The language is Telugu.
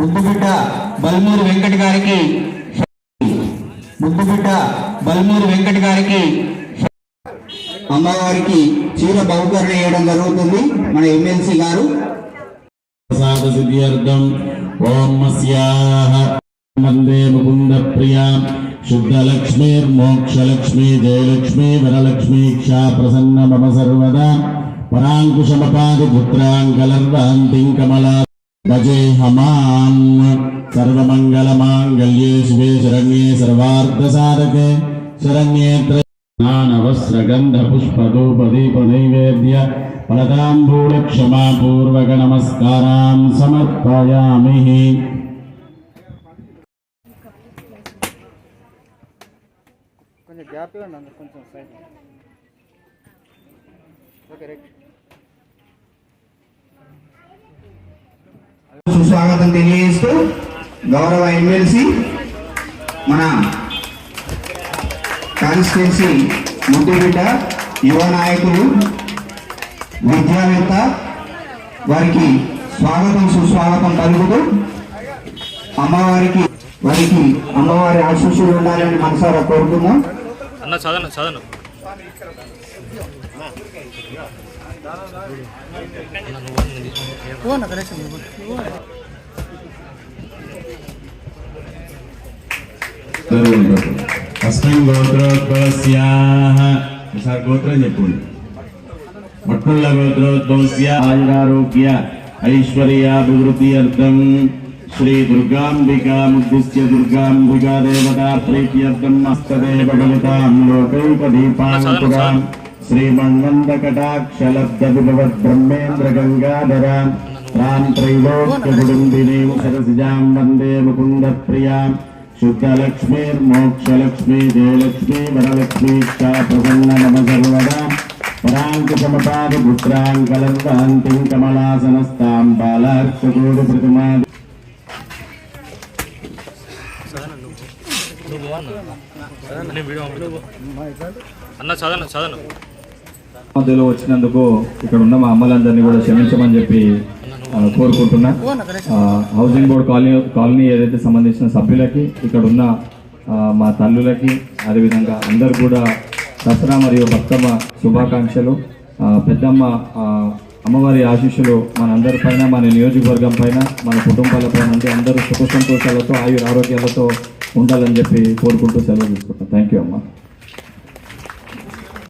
ముద్దుబిడ్డ బల్మూరి వెంకట గారికి ముద్దుబిడ్డ బల్మూరి వెంకట గారికి అమ్మవారికి చీర బహుకరణ చేయడం జరుగుతుంది. మన ఎమ్మెల్సీ గారు. ప్రసాద సిద్ధ్యర్థం ఓం మస్యాహ. వందే ముకుంద ప్రియా. శుద్ధలక్ష్మీర్మోక్షలక్ష్మీ జయలక్ష్మీ వరలక్ష్మీ క్షా ప్రసన్న మమ సర్వదా. పరాంకుశమపాది పుత్రాంకలర్వాంతిం కమలా. భజే హమాం. సర్వమంగళమాంగళ్యే శివే శరణ్యే సర్వార్థసాధకే శరణ్యే త్ర స్నానవస్త్రగంధ పుష్పధూపదీప నైవేద్య ఫలతాంబూల క్షమాపూర్వక నమస్కారాం సమర్పయామి కొంచెం గ్యాప్ ఇవ్వండి అందరు కొంచెం సైడ్. Okay right. సుస్వాగతం తెలియజేస్తూ గౌరవ ఎమ్మెల్సీ మన కాన్స్టిట్యున్సీ ముద్దుబిడ్డ యువ నాయకులు విద్యావేత్త వారికి స్వాగతం సుస్వాగతం పలుకుతూ అమ్మవారికి వారికి అమ్మవారి ఆశీస్సులు ఉండాలని మనసారా కోరుకుందాం. అన్న చదను చదను పోనా గణేష్ అస్మిన్ గోత్రోద్భవస్యాః ఒకసారి గోత్రం చెప్పండి మొట్టమొదల గోత్రోద్భవస్య ఆయురారోగ్య ఐశ్వర్యాభివృద్ధి అర్థం శ్రీ దుర్గాంబికా ముద్దిశ్య దుర్గాంబికా దేవతా ప్రీత్యర్థం హస్తదేవ ఫలితాం లోకైకదీపాంకురాం శ్రీమన్వంద కటాక్షలబ్ధ విభవద్ బ్రహ్మేంద్ర గంగాధరా రాం త్రైలోక్య కుటుంబినీం సరసిజాం వందే ముకుంద ప్రియాం శుద్ధలక్ష్మీర్మోక్షలక్ష్మీ జయలక్ష్మీ వరలక్ష్మీ చ ప్రసన్న నమ సర్వదా పరాంకుశమపాద పుత్రాంకలంతాంతిం కమలాసనస్తాం బాలార్కకోటి ప్రతిమా నువ్వు పో అన్న నేను వీడియో పంపిస్తాను. అన్న చదను చదను మధ్యలో వచ్చినందుకు ఇక్కడ ఉన్న మా అమ్మలందరినీ కూడా క్షమించమని చెప్పి కోరుకుంటున్నా. హౌసింగ్ బోర్డ్ కాలనీ కాలనీ ఏదైతే సంబంధించిన సభ్యులకి ఇక్కడ ఉన్న మా తల్లులకి అదేవిధంగా అందరు కూడా దసరా మరియు బతుకమ్మ శుభాకాంక్షలు. పెద్దమ్మ అమ్మవారి ఆశీస్సులు మనందరి పైన మన నియోజకవర్గం పైన మన కుటుంబాల పైన అంటే అందరూ సుఖ సంతోషాలతో ఆయు ఆరోగ్యాలతో ఉండాలని చెప్పి కోరుకుంటూ సెలవు తీసుకుంటాం థ్యాంక్ యూ అమ్మా.